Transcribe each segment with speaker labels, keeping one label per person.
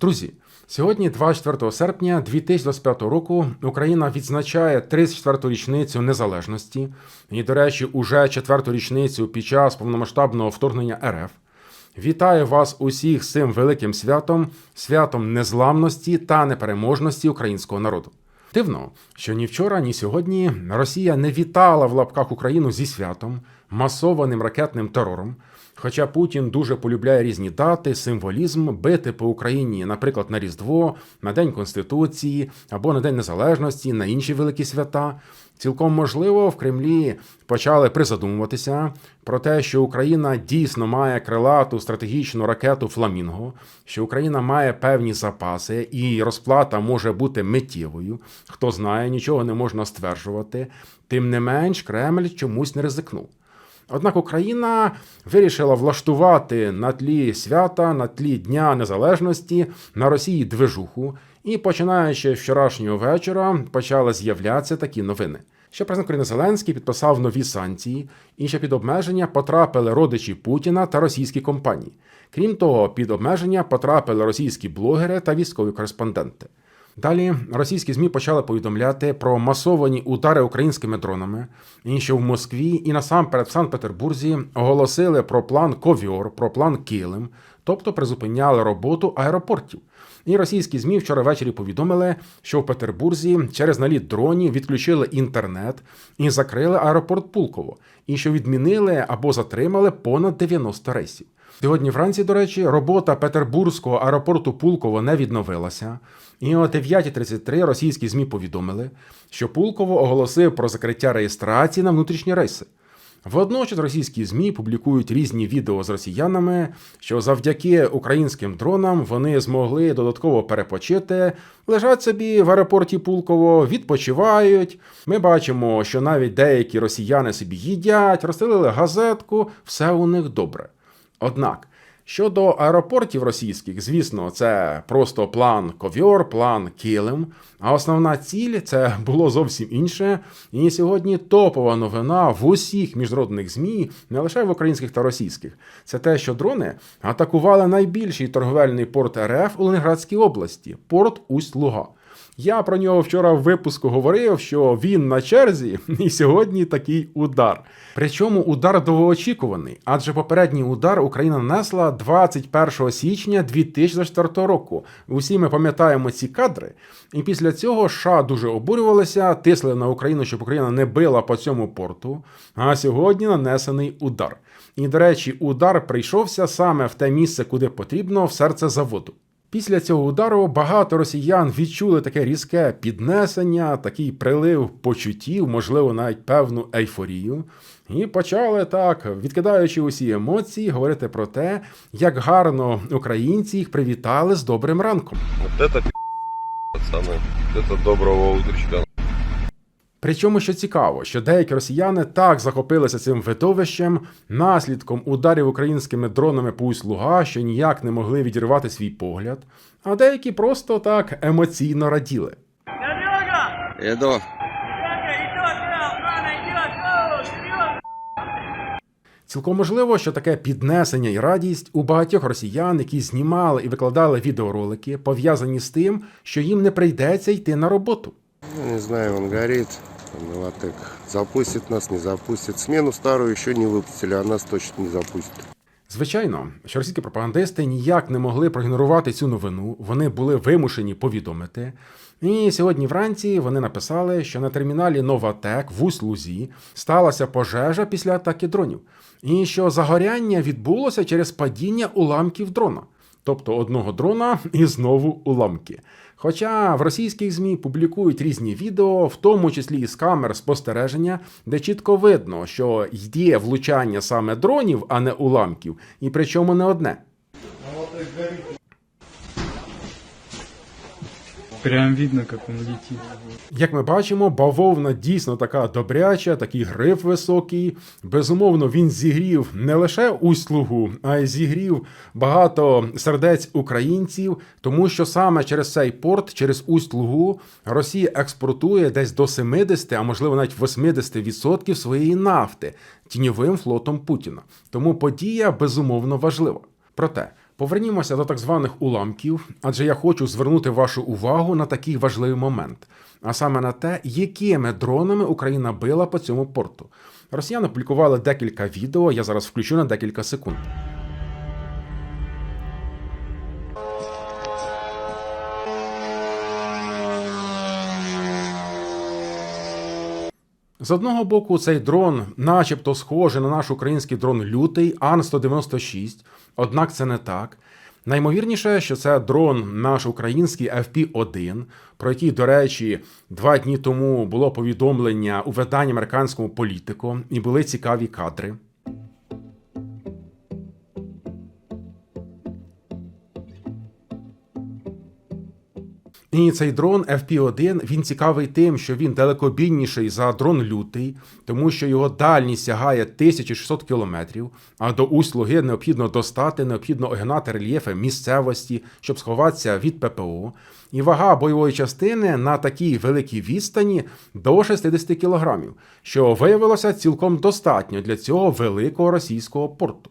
Speaker 1: Друзі, сьогодні, 24 серпня 2025 року, Україна відзначає 34-ту річницю незалежності і, до речі, уже четверту річницю під час повномасштабного вторгнення РФ. Вітаю вас усіх з цим великим святом, святом незламності та непереможності українського народу. Дивно, що ні вчора, ні сьогодні Росія не вітала в лапках Україну зі святом, масованим ракетним терором. Хоча Путін дуже полюбляє різні дати, символізм, бити по Україні, наприклад, на Різдво, на День Конституції або на День Незалежності, на інші великі свята. Цілком можливо, в Кремлі почали призадумуватися про те, що Україна дійсно має крилату стратегічну ракету Фламінго, що Україна має певні запаси, і розплата може бути миттєвою. Хто знає, нічого не можна стверджувати. Тим не менш, Кремль чомусь не ризикнув. Однак Україна вирішила влаштувати на тлі свята, на тлі Дня Незалежності на Росії движуху, і починаючи з вчорашнього вечора почали з'являтися такі новини. Що президент України Зеленський підписав нові санкції, і що під обмеження потрапили родичі Путіна та російські компанії. Крім того, під обмеження потрапили російські блогери та військові кореспонденти. Далі російські змі почали повідомляти про масовані удари українськими дронами, і що в Москві і насамперед в Санкт-Петербурзі оголосили про план Ковьор, про план Килим, тобто призупиняли роботу аеропортів. І російські змі вчора ввечері повідомили, що в Петербурзі через наліт дронів відключили інтернет і закрили аеропорт Пулково, і що відмінили або затримали понад 90 рейсів. Сьогодні вранці, до речі, робота Петербурзького аеропорту Пулково не відновилася. І о 9.33 російські ЗМІ повідомили, що Пулково оголосив про закриття реєстрації на внутрішні рейси. Водночас російські ЗМІ публікують різні відео з росіянами, що завдяки українським дронам вони змогли додатково перепочити, лежать собі в аеропорті Пулково, відпочивають. Ми бачимо, що навіть деякі росіяни собі їдять, розстелили газетку, все у них добре. Однак. Щодо аеропортів російських, звісно, це просто план ковьор, план килим. А основна ціль це було зовсім інше. І сьогодні топова новина в усіх міжнародних змі, не лише в українських та російських. Це те, що дрони атакували найбільший торговельний порт РФ у Ленинградській області порт Усть-Луга. Я про нього вчора в випуску говорив, що він на черзі, і сьогодні такий удар. Причому удар довгоочікуваний, адже попередній удар Україна нанесла 21 січня 2004 року. Усі ми пам'ятаємо ці кадри. І після цього США дуже обурювалися, тисли на Україну, щоб Україна не била по цьому порту. А сьогодні нанесений удар. І, до речі, удар прийшовся саме в те місце, куди потрібно, в серце заводу. Після цього удару багато росіян відчули таке різке піднесення, такий прилив почуттів, можливо, навіть певну ейфорію, і почали так, відкидаючи усі емоції, говорити про те, як гарно українці їх привітали з добрим ранком.
Speaker 2: Вот это пи***, пацаны. Это доброго утречка.
Speaker 1: Причому, що цікаво, що деякі росіяни так захопилися цим видовищем наслідком ударів українськими дронами по Усть-Луга, що ніяк не могли відірвати свій погляд, а деякі просто так емоційно раділи.
Speaker 3: Серьезно!
Speaker 1: Цілком можливо, що таке піднесення і радість у багатьох росіян, які знімали і викладали відеоролики, пов'язані з тим, що їм не прийдеться йти на роботу.
Speaker 4: Ну, не знаю, он горит. Там Новотек запустит нас, не запустит. Смену старую еще не выпустили, а нас точно не запустят.
Speaker 1: Звичайно, що російські пропагандисти ніяк не могли проігнорувати цю новину, вони були вимушені повідомити. І сьогодні вранці вони написали, що на терміналі Новатек в Усть-Лузі сталася пожежа після атаки дронів, і що загоряння відбулося через падіння уламків дрона. Тобто одного дрона і знову уламки. Хоча в російських ЗМІ публікують різні відео, в тому числі з камер спостереження, де чітко видно, що є влучання саме дронів, а не уламків, і причому не одне.
Speaker 5: Прям видно, как он летит.
Speaker 1: Як ми бачимо, бавовна дійсно така добряча, такий гриф високий. Безумовно, він зігрів не лише услугу, а й зігрів багато сердець українців, тому що саме через цей порт, через Усть-Лугу, Росія експортує десь до 70, а можливо навіть 80% своєї нафти тіньовим флотом Путіна. Тому подія безумовно важлива. Проте Повернімося до так званих уламків, адже я хочу звернути вашу увагу на такий важливий момент, а саме на те, якими дронами Україна била по цьому порту. Росіяни публікували декілька відео, я зараз включу на декілька секунд. З одного боку, цей дрон, начебто, схожий на наш український дрон лютий Ан-196, однак це не так. Наймовірніше, що це дрон наш український FP-1, про який, до речі, два дні тому було повідомлення у виданні американському політику, і були цікаві кадри. І цей дрон FP1 він цікавий тим, що він далекобійніший за дрон лютий, тому що його дальність сягає 1600 кілометрів, а до усть луги необхідно достати, необхідно огинати рельєфи місцевості, щоб сховатися від ППО. І вага бойової частини на такій великій відстані до 60 кілограмів, що виявилося цілком достатньо для цього великого російського порту.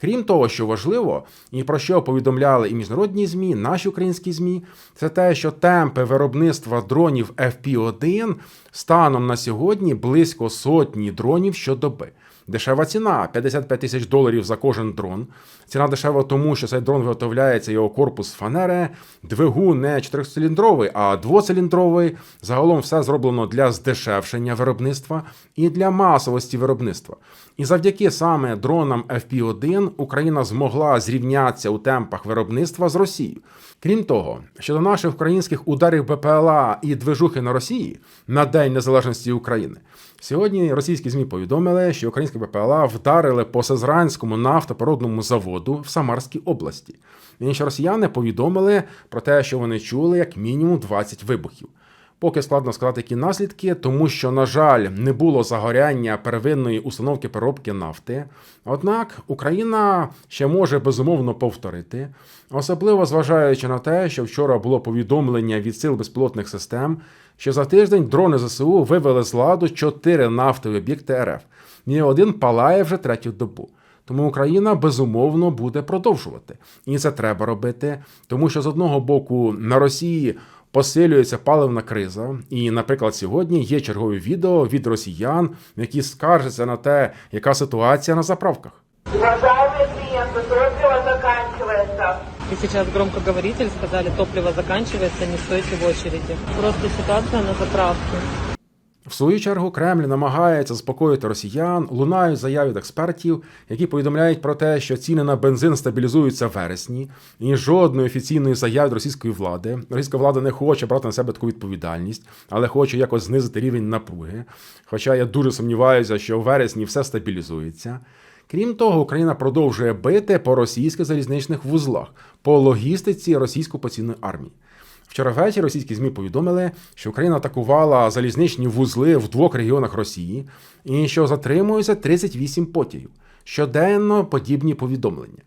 Speaker 1: Крім того, що важливо, і про що повідомляли і міжнародні ЗМІ, наші українські ЗМІ, це те, що темпи виробництва дронів FP1 станом на сьогодні близько сотні дронів щодоби. Дешева ціна 55 тисяч доларів за кожен дрон. Ціна дешева тому, що цей дрон виготовляється його корпус фанери, двигун не чотирициліндровий, а двоциліндровий. Загалом все зроблено для здешевшення виробництва і для масовості виробництва. І завдяки саме дронам FP1 Україна змогла зрівнятися у темпах виробництва з Росією. Крім того, щодо наших українських ударів БПЛА і движухи на Росії на День Незалежності України. Сьогодні російські ЗМІ повідомили, що українські БПЛА вдарили по Сезранському нафтопородному заводу в Самарській області. Інші росіяни повідомили про те, що вони чули як мінімум 20 вибухів. Поки складно сказати, які наслідки, тому що, на жаль, не було загоряння первинної установки переробки нафти. Однак Україна ще може безумовно повторити, особливо зважаючи на те, що вчора було повідомлення від сил безпілотних систем, що за тиждень дрони ЗСУ вивели з ладу чотири нафтові об'єкти РФ. Ні один палає вже третю добу. Тому Україна безумовно буде продовжувати. І це треба робити, тому що з одного боку на Росії посилюється паливна криза. І, наприклад, сьогодні є чергові відео від росіян, які скаржаться на те, яка ситуація на заправках.
Speaker 6: Уважаемые клиенты, топливо заканчивается.
Speaker 7: И сейчас громкоговоритель сказали, топливо заканчивается, не стойте в очереди. Просто ситуация на заправке.
Speaker 1: В свою чергу Кремль намагається заспокоїти росіян, лунають заяви від експертів, які повідомляють про те, що ціни на бензин стабілізуються в вересні, і жодної офіційної заяви від російської влади. Російська влада не хоче брати на себе таку відповідальність, але хоче якось знизити рівень напруги. Хоча я дуже сумніваюся, що в вересні все стабілізується. Крім того, Україна продовжує бити по російських залізничних вузлах, по логістиці російсько-поційної армії. Вчора ввечері російські ЗМІ повідомили, що Україна атакувала залізничні вузли в двох регіонах Росії і що затримується 38 потягів. Щоденно подібні повідомлення.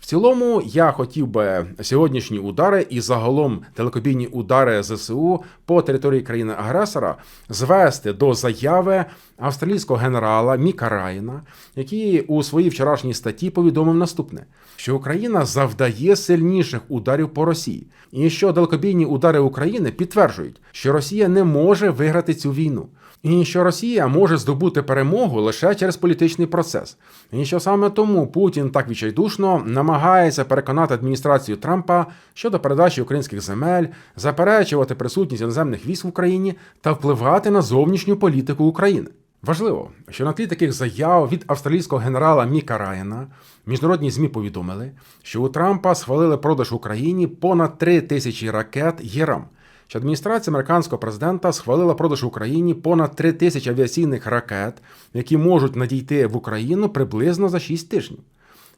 Speaker 1: В цілому, я хотів би сьогоднішні удари і загалом телекобійні удари ЗСУ по території країни-агресора звести до заяви австралійського генерала Міка Райна, який у своїй вчорашній статті повідомив наступне: що Україна завдає сильніших ударів по Росії, і що далекобійні удари України підтверджують, що Росія не може виграти цю війну. І що Росія може здобути перемогу лише через політичний процес, і що саме тому Путін так відчайдушно намагається переконати адміністрацію Трампа щодо передачі українських земель, заперечувати присутність іноземних військ в Україні та впливати на зовнішню політику України. Важливо, що на тлі таких заяв від австралійського генерала Міка Райана міжнародні ЗМІ повідомили, що у Трампа схвалили продаж Україні понад 3 тисячі ракет ЄРАМ що адміністрація американського президента схвалила продаж Україні понад 3 тисячі авіаційних ракет, які можуть надійти в Україну приблизно за 6 тижнів.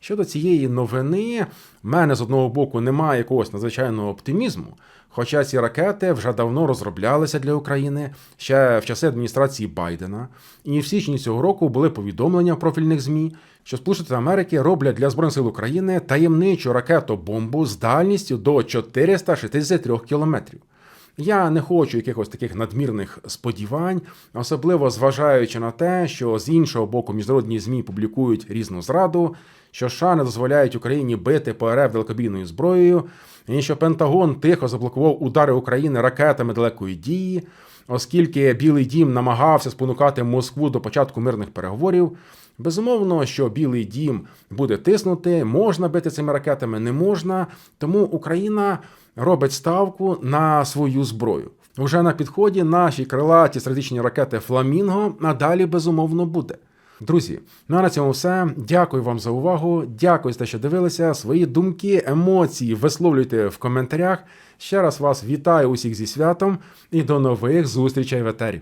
Speaker 1: Щодо цієї новини, в мене з одного боку немає якогось надзвичайного оптимізму. Хоча ці ракети вже давно розроблялися для України ще в часи адміністрації Байдена, і в січні цього року були повідомлення в профільних ЗМІ, що Сполучені Америки роблять для Збройних сил України таємничу ракету-бомбу з дальністю до 463 кілометрів. Я не хочу якихось таких надмірних сподівань, особливо зважаючи на те, що з іншого боку міжнародні ЗМІ публікують різну зраду, що США не дозволяють Україні бити по РФ далекобійною зброєю, і що Пентагон тихо заблокував удари України ракетами далекої дії, оскільки Білий Дім намагався спонукати Москву до початку мирних переговорів. Безумовно, що Білий Дім буде тиснути, можна бити цими ракетами, не можна. Тому Україна робить ставку на свою зброю. Уже на підході наші крилаті стратегічні ракети Фламінго, а далі безумовно буде. Друзі, ну а на цьому все. Дякую вам за увагу. Дякую за те, що дивилися. Свої думки, емоції висловлюйте в коментарях. Ще раз вас вітаю усіх зі святом і до нових зустрічей в етері.